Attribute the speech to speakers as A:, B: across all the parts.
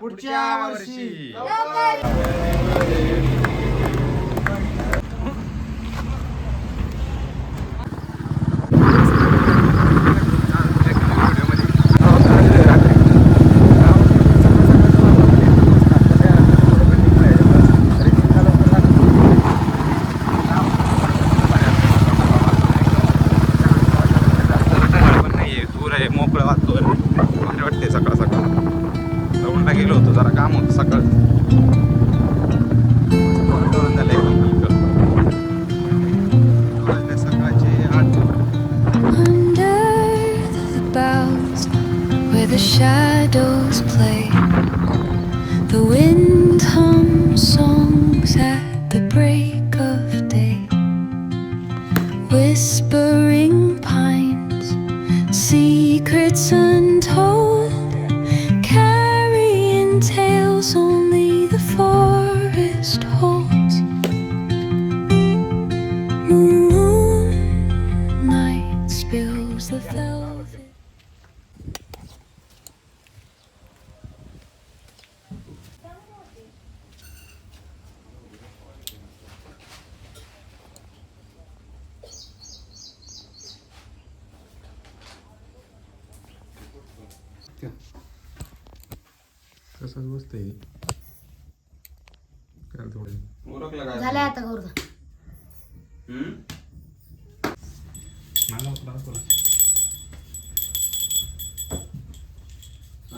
A: पुढच्या वर्षी
B: पण नाहीये दूर आहे मोकळं वाटतोय भारी वाटते सकाळ सकाळ दौडला गेलो होतं जरा काम होतं सकाळ
C: Under the shadows play, the wind hums
B: तसंच बसतंय. थोडं. काय?
D: झालं आता
B: हम्म? मला असं.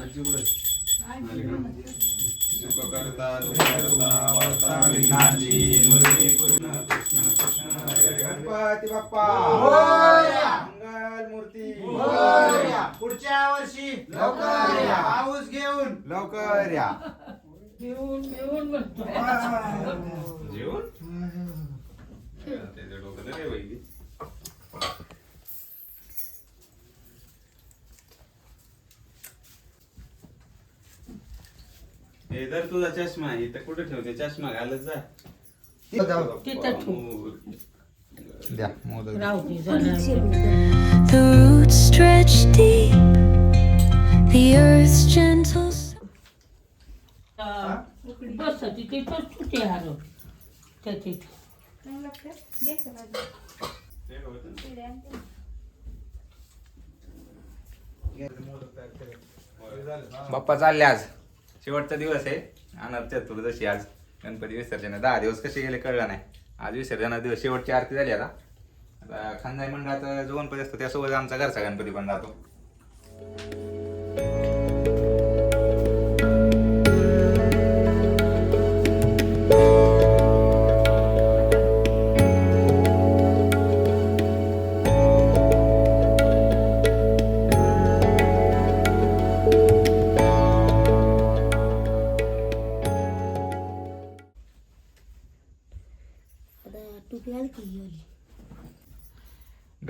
B: आजी कुठे? सुख करता दुःख करता वार्ता विघ्नाची मुरली पूर्ण. कृष्ण कृष्ण हरे हरे. गणपती बाप्पा! मंगल मूर्ती
A: पुढच्या वर्षी लवकर या. पाऊस घेऊन.
B: लवकर या.
E: घेऊन म्हणतो.
B: जेवण. हे तुझा चष्मा आहे इथं कुठे ठेवते? चष्मा घालत जा.
E: तिथं ठेव. बस तिथं हारो. त्याची.
B: बाप्पा चालले आज. शेवटचा दिवस आहे. अनंत चतुर्दशी आज. गणपती विसर्जन. दहा दिवस कसे गेले कळलं नाही. आज विसर्जन दिवस. शेवटची आरती झाली आता. आता खानदाय मंडळाचा जो गणपती असतो त्यासोबत आमचा घरचा गणपती पण जातो.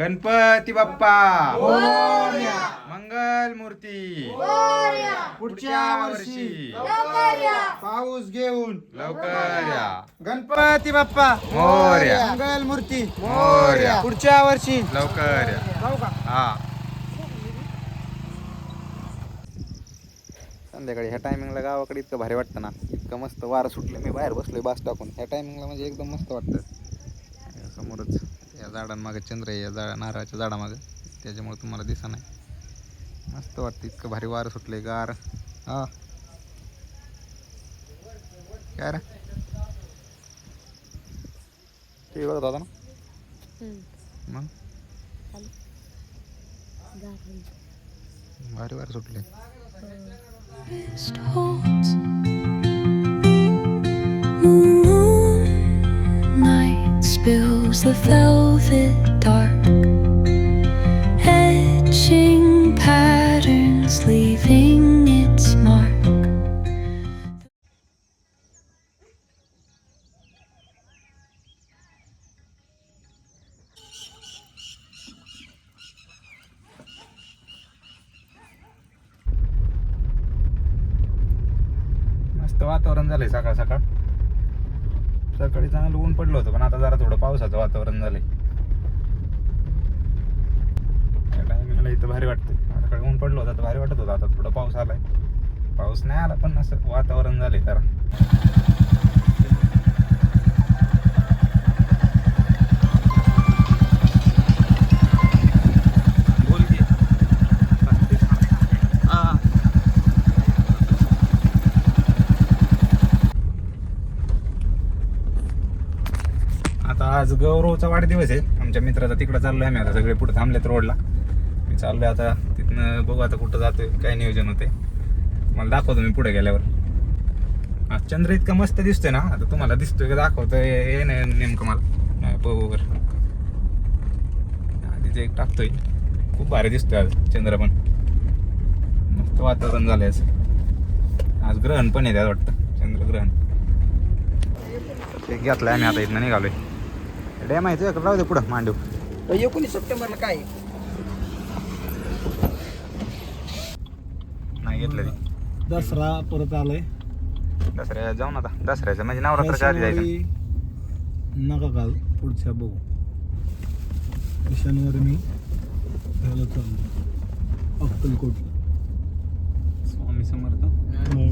B: गणपती बाप्पा. मंगल मूर्ती.
A: पुढच्या वर्षी. पाऊस घेऊन.
B: लवकर या
A: गणपती बाप्पा.
B: मोरया.
A: मंगल मूर्ती.
B: मोरया.
A: पुढच्या वर्षी.
B: लवकर या हा. संध्याकाळी ह्या टायमिंगला गावाकडे इतकं भारी वाटतं ना. इतकं मस्त वारं सुटलं. मी बाहेर बसलोय बास टाकून. ह्या टायमिंगला म्हणजे एकदम मस्त वाटतं. समोरच झाडांमागं चंद्र आहे या झाडा नारळाच्या झाडामागं. त्याच्यामुळे तुम्हाला दिसा नाही. मस्त वाटतं इतकं भारी वारं सुटलंय गार. हा. काय रे? टी बघत होता ना? मग? भारी वारं सुटलंय.
C: forest holds. velvet dark,
B: मस्त वातावरण झालंय सकाळ सकाळ. सकाळी चांगलं ऊन पडलं होतं पण आता जरा थोडं पावसाचं वातावरण झालंय. या इथं भारी वाटतं सकाळी ऊन पडलं होतं तर भारी वाटत होतं. आता थोडं पाऊस आलाय. पाऊस नाही आला पण असं वातावरण झाले तर बोल की. आता आज गौरवचा वाढदिवस आहे. आमच्या मित्राचा तिकडं चाललोय आम्ही. आता सगळे पुढे थांबलेत रोडला. मी चाललोय आता. तिथनं बघू आता कुठं जातोय काय नियोजन होते मला दाखवतो मी पुढे गेल्यावर. हा चंद्र इतका मस्त दिसतोय ना? आता तुम्हाला दिसतोय का दाखवतोय हे नाही नेमकं मला. बरोबर तिथे एक टाकतोय. खूप भारी दिसतोय आज चंद्र पण. मस्त वातावरण झालंय असं आज ग्रहण पण आहे वाटतं चंद्रग्रहण ते घेतलंय आम्ही आता इथनं निघालोय. डॅम आहे तुझ्याकडे राहू दे पुढं मांडव
A: एकोणीस सप्टेंबरला काय
B: नाही घेतलं ती.
F: दसरा परत आलाय.
B: दसऱ्या जाऊन आता. दसऱ्याचं म्हणजे नवरात्राच्या आधी जायचं.
F: शनिवारी नका काल पुढच्या बघू. शनिवारी मी ह्याला चाललो अक्कलकोटला
B: स्वामी समर्थ.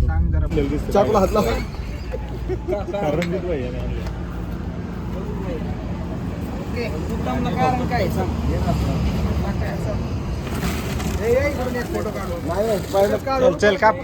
A: सांग जरा.
F: चाकला हातला
A: कारण काय काढू
B: चल चल काप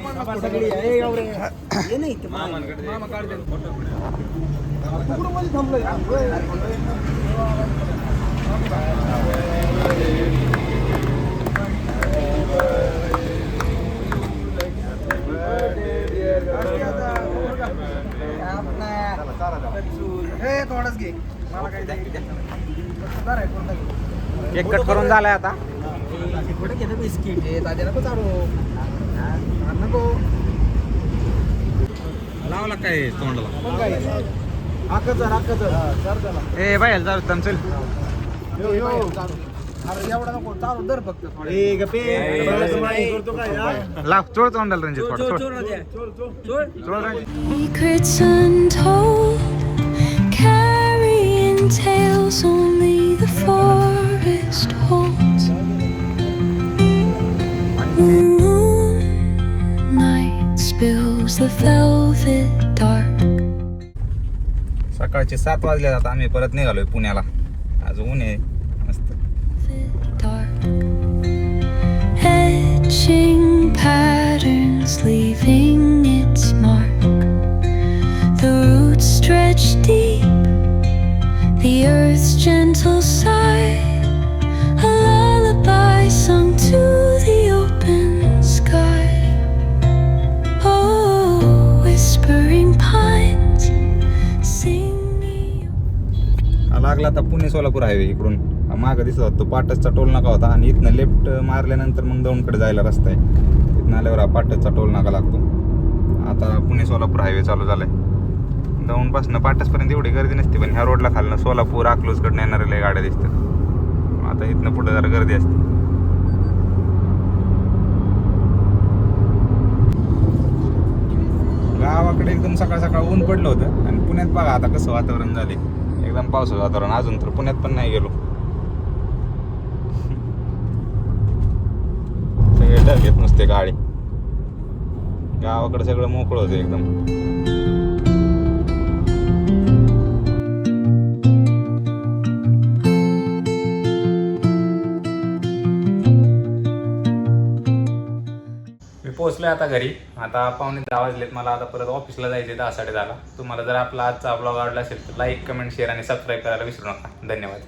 A: थोडंच घे मला काय
B: एक कट करून झालाय आता.
A: कुठे घेतो बिस्किट हे ताजे नको चालू नको
B: लावला काय तोंडाला
A: आकच आकच चार झाला
B: ए बाय जाऊ तम चल
A: अरे एवढा नको चालू दर फक्त
B: लाव चोळ तोंडाला रंजित थोडं Chola Chola Ranjit
C: Secrets untold, carrying tales only the forest holds. the velvet dark.
B: सकाळचे सात वाजले आता आम्ही परत निघालोय पुण्याला आज ऊन आहे मस्त
C: dark. Etching
B: लागला आता पुणे सोलापूर हायवे इकडून. मागं दिसत होता तो पाटसचा टोल नाका होता आणि इथनं लेफ्ट मारल्यानंतर मग दौंडकडे जायला रस्ता आहे. तिथनं आल्यावर हा पाटसचा टोल नाका लागतो. आता पुणे सोलापूर हायवे चालू झाला आहे दौंडपासून पाटसपर्यंत एवढी गर्दी नसते पण ह्या रोडला खालनं सोलापूर अकलूजकडनं येणाऱ्या लय गाड्या दिसतात. आता इथनं पुढे जरा गर्दी असते. गावाकडे एकदम सकाळ सकाळ ऊन पडलं होतं आणि पुण्यात बघा आता कसं वातावरण झाले एकदम पावसाचं वातावरण अजून तर पुण्यात पण नाही गेलो. सगळे ढग घेत नुसते गाडी. गावाकडे सगळं मोकळं होतं एकदम. पोचलो आहे आता घरी. आता पाहुणे दहा वाजलेत मला आता परत ऑफिसला जायचे दहा साडे दहाला तुम्हाला जर आपला आजचा ब्लॉग आवडला असेल तर लाईक कमेंट शेअर आणि सबस्क्राईब करायला विसरू नका. धन्यवाद.